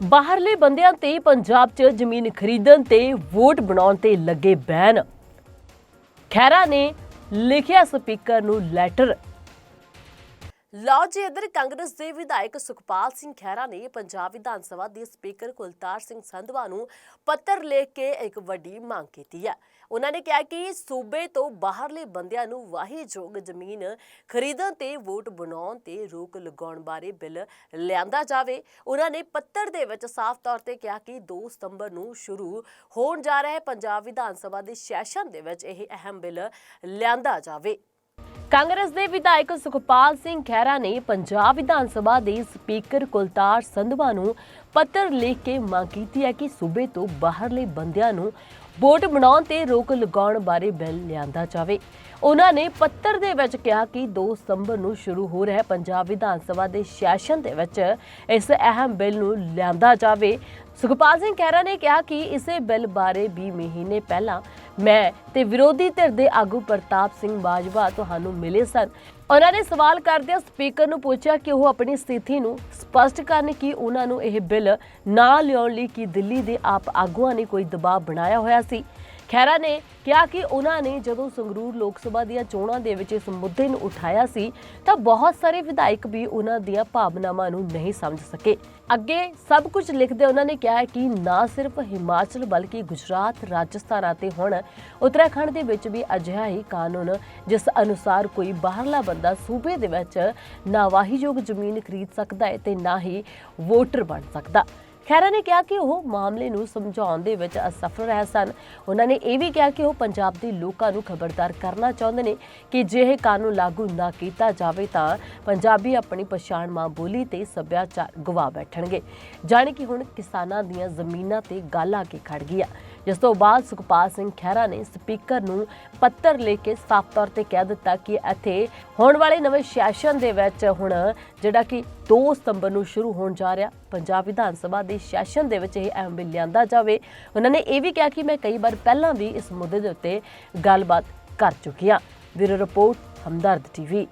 ਬਾਹਰਲੇ ਬੰਦਿਆਂ ਤੇ ਪੰਜਾਬ 'ਚ ਜ਼ਮੀਨ ਖਰੀਦਣ ਤੇ ਵੋਟ ਬਣਾਉਣ ਤੇ ਲੱਗੇ ਬੈਨ। ਖੈਰਾ ਨੇ ਲਿਖਿਆ ਸਪੀਕਰ ਨੂੰ ਲੈਟਰ ਲਓ ਜੀ ਇਧਰ ਕਾਂਗਰਸ ਦੇ ਵਿਧਾਇਕ ਸੁਖਪਾਲ ਸਿੰਘ ਖਹਿਰਾ ਨੇ ਪੰਜਾਬ ਵਿਧਾਨ ਸਭਾ ਦੇ ਸਪੀਕਰ ਕੁਲਤਾਰ ਸਿੰਘ ਸੰਧਵਾ ਨੂੰ ਪੱਤਰ ਲਿਖ ਕੇ ਇੱਕ ਵੱਡੀ ਮੰਗ ਕੀਤੀ ਹੈ। ਉਹਨਾਂ ਨੇ ਕਿਹਾ ਕਿ ਸੂਬੇ ਤੋਂ ਬਾਹਰਲੇ ਬੰਦਿਆਂ ਨੂੰ ਵਾਹੀਯੋਗ ਜ਼ਮੀਨ ਖਰੀਦਣ ਤੇ ਵੋਟ ਬਣਾਉਣ ਤੇ ਰੋਕ ਲਗਾਉਣ ਬਾਰੇ ਬਿੱਲ ਲਿਆਂਦਾ ਜਾਵੇ। ਉਹਨਾਂ ਨੇ ਪੱਤਰ ਦੇ ਵਿੱਚ ਸਾਫ਼ ਤੌਰ ਤੇ ਕਿਹਾ ਕਿ 2 ਸਤੰਬਰ ਨੂੰ ਸ਼ੁਰੂ ਹੋਣ ਜਾ ਰਿਹਾ ਪੰਜਾਬ ਵਿਧਾਨ ਸਭਾ ਦੇ ਸੈਸ਼ਨ ਦੇ ਵਿੱਚ ਇਹ ਅਹਿਮ ਬਿੱਲ ਲਿਆਂਦਾ ਜਾਵੇ। ਕਾਂਗਰਸ ਦੇ ਵਿਧਾਇਕ ਸੁਖਪਾਲ ਸਿੰਘ ਖਹਿਰਾ ਨੇ ਪੰਜਾਬ ਵਿਧਾਨ ਸਭਾ ਦੇ ਸਪੀਕਰ ਕੁਲਤਾਰ ਸੰਧਵਾ ਨੂੰ ਪੱਤਰ ਲਿਖ ਕੇ ਮੰਗ ਕੀਤੀ ਹੈ ਕਿ ਸੂਬੇ ਤੋਂ ਬਾਹਰਲੇ ਬੰਦਿਆਂ ਨੂੰ ਵੋਟ ਬਣਾਉਣ ਤੇ ਰੋਕ ਲਗਾਉਣ ਬਾਰੇ ਬਿੱਲ ਲਿਆਂਦਾ ਜਾਵੇ। ਉਹਨਾਂ ਨੇ ਪੱਤਰ ਦੇ ਵਿੱਚ ਕਿਹਾ ਕਿ 2 ਸਤੰਬਰ ਨੂੰ ਸ਼ੁਰੂ ਹੋ ਰਿਹਾ ਪੰਜਾਬ ਵਿਧਾਨ ਸਭਾ ਦੇ ਸੈਸ਼ਨ ਦੇ ਵਿੱਚ ਇਸ ਅਹਿਮ ਬਿੱਲ ਨੂੰ ਲਿਆਂਦਾ ਜਾਵੇ। ਸੁਖਪਾਲ ਸਿੰਘ ਖਹਿਰਾ ਨੇ ਕਿਹਾ ਕਿ ਇਸੇ ਬਿੱਲ ਬਾਰੇ 20 ਮਹੀਨੇ ਪਹਿਲਾਂ ਮੈਂ ਤੇ ਵਿਰੋਧੀ ਧਿਰ ਦੇ ਆਗੂ ਪ੍ਰਤਾਪ ਸਿੰਘ ਬਾਜਵਾ ਤੁਹਾਨੂੰ ਮਿਲੇ ਸਨ। ਉਹਨਾਂ ਨੇ ਸਵਾਲ ਕਰਦਿਆਂ ਸਪੀਕਰ ਨੂੰ ਪੁੱਛਿਆ ਕਿ ਉਹ ਆਪਣੀ ਸਥਿਤੀ ਨੂੰ ਸਪਸ਼ਟ ਕਰਨ ਕਿ ਉਹਨਾਂ ਨੂੰ ਇਹ ਬਿੱਲ ਨਾ ਲਿਆਉਣ ਲਈ ਕਿ ਦਿੱਲੀ ਦੇ ਆਪ ਆਗੂਆਂ ਨੇ ਕੋਈ ਦਬਾਅ ਬਣਾਇਆ ਹੋਇਆ ਸੀ। ਖੈਰਾ ਨੇ ਕਿਹਾ ਕਿ ਉਹਨਾਂ ਨੇ ਜਦੋਂ ਸੰਗਰੂਰ ਲੋਕ ਸਭਾ ਦੀਆਂ ਚੋਣਾਂ ਦੇ ਵਿੱਚ ਇਸ ਮੁੱਦੇ ਨੂੰ ਉਠਾਇਆ ਸੀ, ਤਾਂ ਬਹੁਤ ਸਾਰੇ ਵਿਧਾਇਕ ਵੀ ਉਹਨਾਂ ਦੀਆਂ ਭਾਵਨਾਵਾਂ ਨੂੰ ਨਹੀਂ ਸਮਝ ਸਕੇ। ਅੱਗੇ ਸਭ ਕੁਝ ਲਿਖਦੇ ਉਹਨਾਂ ਨੇ ਕਿਹਾ ਕਿ ਨਾ ਸਿਰਫ ਹਿਮਾਚਲ ਬਲਕਿ ਗੁਜਰਾਤ, ਰਾਜਸਥਾਨ ਅਤੇ ਹੁਣ ਉੱਤਰਾਖੰਡ ਦੇ ਵਿੱਚ ਵੀ ਅਜਿਹਾ ਹੀ ਕਾਨੂੰਨ, ਜਿਸ ਅਨੁਸਾਰ ਕੋਈ ਬਾਹਰਲਾ ਬੰਦਾ ਸੂਬੇ ਦੇ ਵਿੱਚ ਨਾ ਜ਼ਮੀਨ ਖਰੀਦ ਸਕਦਾ ਹੈ ਤੇ ਨਾ ਹੀ ਵੋਟਰ ਬਣ ਸਕਦਾ। ਖੈਰਾ ਨੇ ਕਿਹਾ ਕਿ ਉਹ ਮਾਮਲੇ ਨੂੰ ਸਮਝਾਉਣ ਦੇ ਵਿੱਚ ਅਸਫਲ ਰਹੇ ਸਨ। ਉਹਨਾਂ ਨੇ ਇਹ ਵੀ ਕਿਹਾ ਕਿ ਉਹ ਪੰਜਾਬ ਦੇ ਲੋਕਾਂ ਨੂੰ ਖਬਰਦਾਰ ਕਰਨਾ ਚਾਹੁੰਦੇ ਨੇ ਕਿ ਜੇ ਇਹ ਕਾਨੂੰਨ ਲਾਗੂ ਨਾ ਕੀਤਾ ਜਾਵੇ ਤਾਂ ਪੰਜਾਬੀ ਆਪਣੀ ਪਛਾਣ ਮਾਂ ਬੋਲੀ ਤੇ ਸੱਭਿਆਚਾਰ ਗਵਾ ਬੈਠਣਗੇ। ਜਾਣੀ ਕਿ ਹੁਣ ਕਿਸਾਨਾਂ ਦੀਆਂ ਜ਼ਮੀਨਾਂ ਤੇ ਗੱਲ ਆ ਕੇ ਖੜ ਗਈ ਆ। ਜਿਸ ਤੋਂ ਬਾਅਦ ਸੁਖਪਾਲ ਸਿੰਘ ਖਹਿਰਾ ਨੇ ਸਪੀਕਰ ਨੂੰ ਪੱਤਰ ਲਿਖ ਕੇ ਸਾਫ਼ ਤੌਰ ਤੇ ਕਹਿ ਦਿੱਤਾ ਕਿ ਇੱਥੇ ਹੋਣ ਵਾਲੇ ਨਵੇਂ ਸੈਸ਼ਨ ਦੇ ਵਿੱਚ ਹੁਣ ਜਿਹੜਾ ਕਿ 2 ਸਤੰਬਰ ਨੂੰ ਸ਼ੁਰੂ ਹੋਣ ਜਾ ਰਿਹਾ, ਪੰਜਾਬ ਵਿਧਾਨ ਸਭਾ ਦੇ ਸੈਸ਼ਨ ਦੇ ਵਿੱਚ ਇਹ ਅਹਿਮ ਬਿੱਲ ਲਿਆਂਦਾ ਜਾਵੇ। ਉਹਨਾਂ ਨੇ ਇਹ ਵੀ ਕਿਹਾ ਕਿ ਮੈਂ ਕਈ ਵਾਰ ਪਹਿਲਾਂ ਵੀ ਇਸ ਮੁੱਦੇ ਦੇ ਉੱਤੇ ਗੱਲਬਾਤ ਕਰ ਚੁੱਕੀ ਹਾਂ। Bureau report, Hamdard TV.